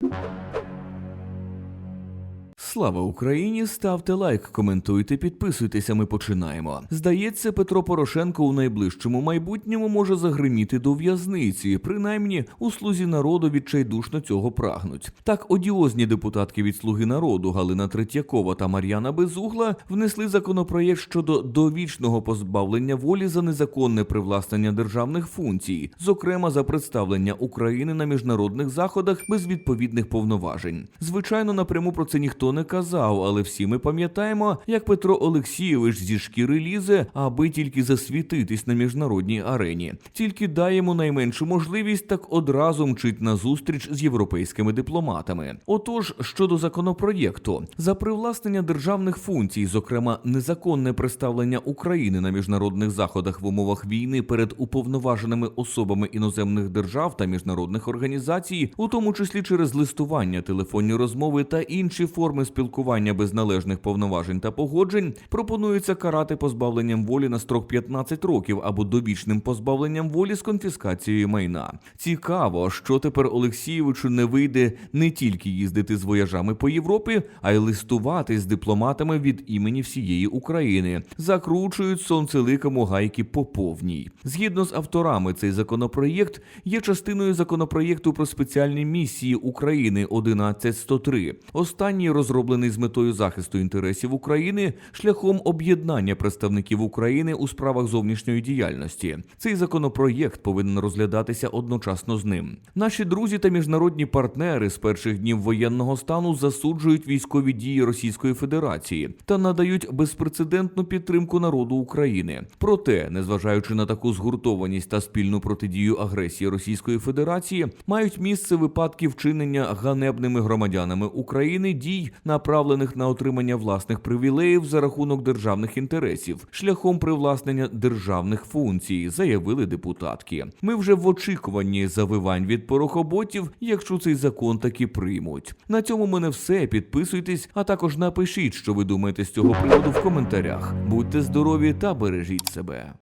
you Слава Україні! Ставте лайк, коментуйте, підписуйтеся. Ми починаємо. Здається, Петро Порошенко у найближчому майбутньому може загриміти до в'язниці. Принаймні, у слузі народу відчайдушно цього прагнуть. Так, одіозні депутатки від Слуги народу Галина Третьякова та Мар'яна Безугла внесли законопроєкт щодо довічного позбавлення волі за незаконне привласнення державних функцій, зокрема за представлення України на міжнародних заходах без відповідних повноважень. Звичайно, напряму про це ніхто не казав, але всі ми пам'ятаємо, як Петро Олексійович зі шкіри лізе, аби тільки засвітитись на міжнародній арені. Тільки йому найменшу можливість, так одразу мчить на зустріч з європейськими дипломатами. Отож, щодо законопроєкту, за привласнення державних функцій, зокрема незаконне представлення України на міжнародних заходах в умовах війни перед уповноваженими особами іноземних держав та міжнародних організацій, у тому числі через листування, телефонні розмови та інші форми спілкування без належних повноважень та погоджень, пропонується карати позбавленням волі на строк 15 років або довічним позбавленням волі з конфіскацією майна. Цікаво, що тепер Олексійовичу не вийде не тільки їздити з вояжами по Європі, а й листувати з дипломатами від імені всієї України. Закручують сонцеликому гайки по повній. Згідно з авторами, цей законопроєкт є частиною законопроєкту про спеціальні місії України 11103. Останній розроблений з метою захисту інтересів України шляхом об'єднання представників України у справах зовнішньої діяльності. Цей законопроєкт повинен розглядатися одночасно з ним. Наші друзі та міжнародні партнери з перших днів воєнного стану засуджують військові дії Російської Федерації та надають безпрецедентну підтримку народу України. Проте, незважаючи на таку згуртованість та спільну протидію агресії Російської Федерації, мають місце випадки вчинення ганебними громадянами України дій, направлених на отримання власних привілеїв за рахунок державних інтересів, шляхом привласнення державних функцій, заявили депутатки. Ми вже в очікуванні завивань від порохоботів, якщо цей закон таки приймуть. На цьому мене все. Підписуйтесь, а також напишіть, що ви думаєте з цього приводу в коментарях. Будьте здорові та бережіть себе.